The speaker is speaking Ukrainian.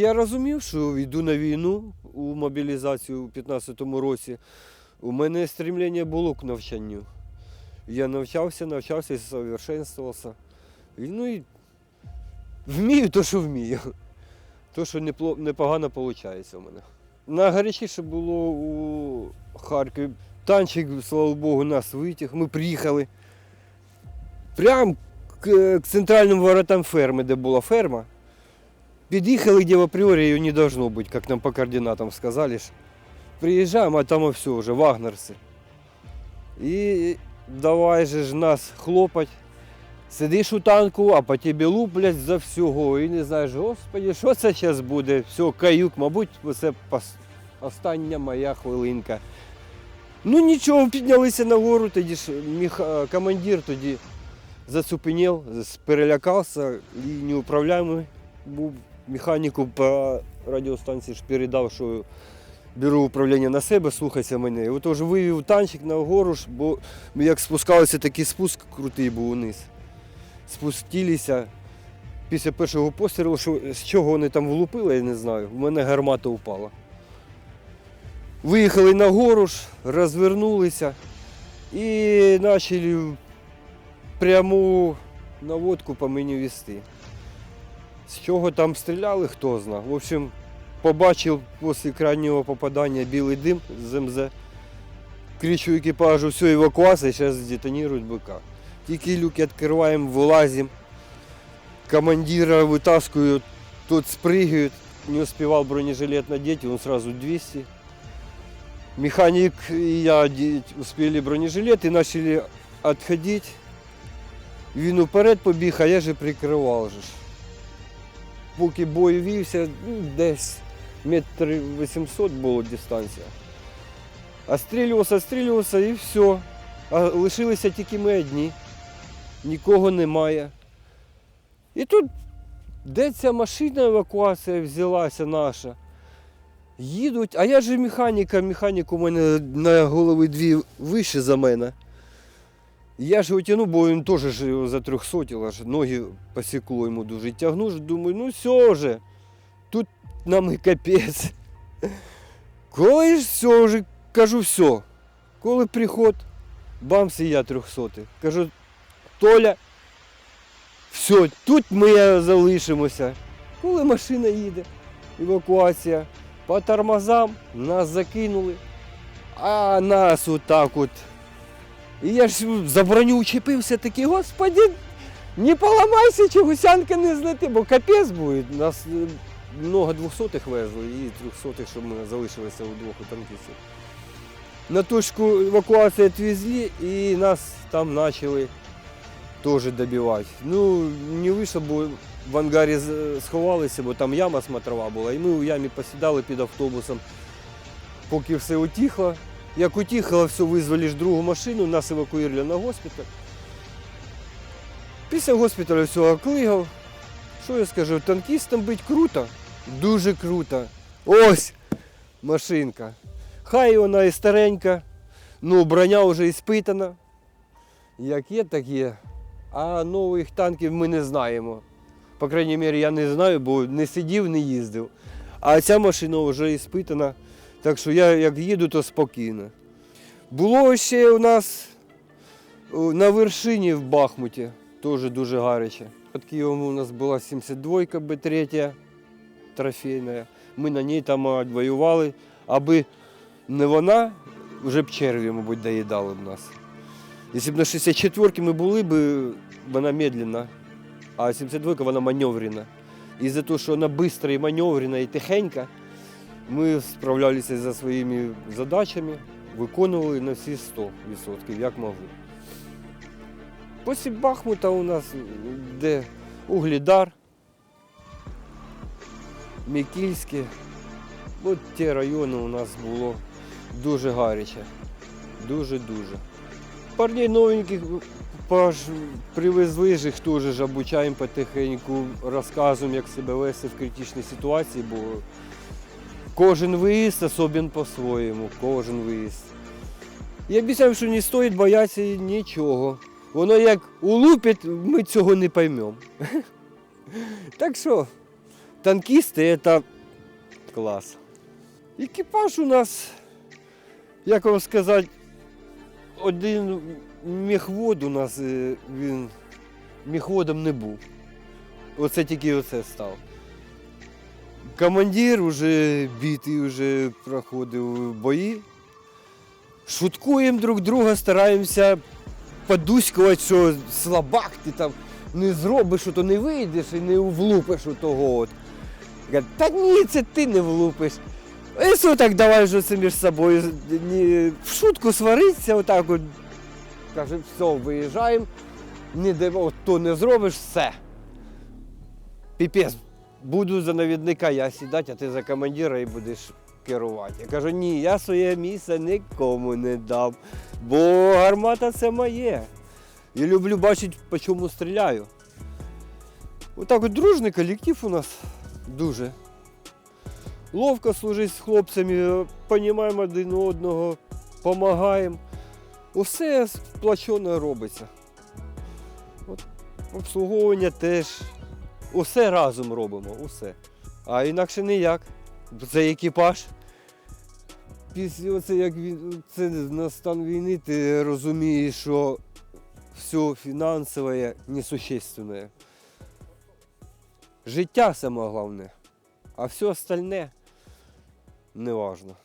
Я розумів, що йду на війну у мобілізацію у 15-му році. У мене стремлення було к навчанню. Я навчався, навчався і совершенствувався. Ну і вмію то, що вмію. То, що непогано виходить у мене. Найгарячіше було у Харкові. Танчик, слава Богу, нас витяг. Ми приїхали прямо к центральним воротам ферми, де була ферма. Під'їхали, де в апріорі її не должно бути, як нам по координатам сказали. Приїжджаємо, а там все вже вагнерці. І давай же ж нас хлопать. Сидиш у танку, а по тебе луплять за всього. І не знаєш, господи, що це зараз буде? Все, каюк, мабуть, це остання моя хвилинка. Ну нічого, піднялися нагору, тоді ж міх... е, командир тоді зацупенів, перелякався і неуправляємий був механіку по радіостанції ж передав, що беру управління на себе, слухайся мене. І от вже вивів танчик на гору, бо як спускалися, такий спуск крутий був униз. Спустилися. Після першого пострілу, що, з чого вони там влупили, я не знаю. В мене гармата упала. Виїхали на гору розвернулися і почали пряму наводку по мені вести. З чого там стріляли, хто знає. В общем, побачив після крайнього попадання білий дим з МЗ. Кричу екіпажу, все, евакуація, зараз здетонірують БК. Тільки люки відкриваємо, вилазимо. Командира витаскують, тот спрыгивает. Не успевал бронежилет надеть, он сразу 200. Механик и я успели бронежилет и начали отходить. Він уперед побіг, а я же прикривав же. Ж. Поки бой вівся, ну, десь метр 800 було дистанція. А стрілювався, стрілювався і все. А лишилися тільки ми одні. Нікого немає. І тут де ця машина евакуація взялася наша? Їдуть, а я же механіка, механік у мене на голові дві вище за мене. Я ж його бо він теж за трьохсотіл, аж ноги посікло йому дуже. Тягну думаю, ну все вже, тут нам і капець. Коли ж все вже, кажу, все. Коли приход, бамс і я трьохсотий. Кажу, Толя, все, тут ми залишимося. Коли машина їде, евакуація, по тормозам нас закинули, а нас отак от. І я ж за броню учепився такий, господи, не поламайся, чи гусянка не злети, бо капець буде. Нас е, много двохсотих везли і трьохсотих, щоб ми залишилися у танкістів. На точку евакуації відвезли і нас там почали теж добивати. Ну, не вийшло, бо в ангарі сховалися, бо там яма смотрова була, і ми у ямі посідали під автобусом, поки все утихло. Як утихло, все, визвали другу машину, нас евакуювали на госпіталь. Після госпіталю все оклигав. Що я скажу, танкістам бути круто, дуже круто. Ось машинка. Хай вона і старенька, ну броня вже іспитана. Як є, так є. А нових танків ми не знаємо. По крайній мірі, я не знаю, бо не сидів, не їздив. А ця машина вже іспитана. Так що я як їду, то спокійно. Було ще у нас на вершині в Бахмуті, теж дуже гаряче. Під Києвом у нас була 72 Б3 трофейна. Ми на ній там воювали, аби не вона, вже б черві, мабуть, доїдали б нас. Якщо б на 64 ми були б, вона медленна, а 72 ка вона маневрена. І за те, що вона швидка і маневрена і тихенька, ми справлялися зі своїми задачами, виконували на всі 100%, як могли. Після Бахмута у нас де Углідар, Мікільське. От ті райони у нас було дуже гаряче. Дуже-дуже. Парней новеньких привезли їх теж обучаємо потихеньку, розказуємо, як себе вести в критичній ситуації, бо кожен виїзд особен по-своєму, кожен виїзд. І обіцяю, що не стоїть боятися нічого. Воно як улупить, ми цього не поймемо. Так що, танкісти це клас. Екіпаж у нас, як вам сказати, один міхвод у нас, е, він міхводом не був. Оце тільки оце став. Командир уже битий, вже проходив бої. Шуткуємо друг друга, стараємося подуськувати, що слабак ти там не зробиш, то не вийдеш і не влупиш у того. От. Та ні, це ти не влупиш. І все так давай вже це між собою ні, в шутку свариться, отак от. Каже, все, виїжджаємо, ні, де, от, то не зробиш, все. Піпець, буду за навідника я сідати, а ти за командира і будеш керувати. Я кажу, ні, я своє місце нікому не дам, бо гармата це моє. І люблю бачити, по чому стріляю. Отак от дружний колектив у нас дуже. Ловко служить з хлопцями, розуміємо один одного, допомагаємо. Усе сплачено робиться. От обслуговування теж. Усе разом робимо, усе. А інакше ніяк. Це екіпаж. Після оце, як він, це на стан війни, ти розумієш, що все фінансове несущественне. Життя саме головне, а все остальне не важно.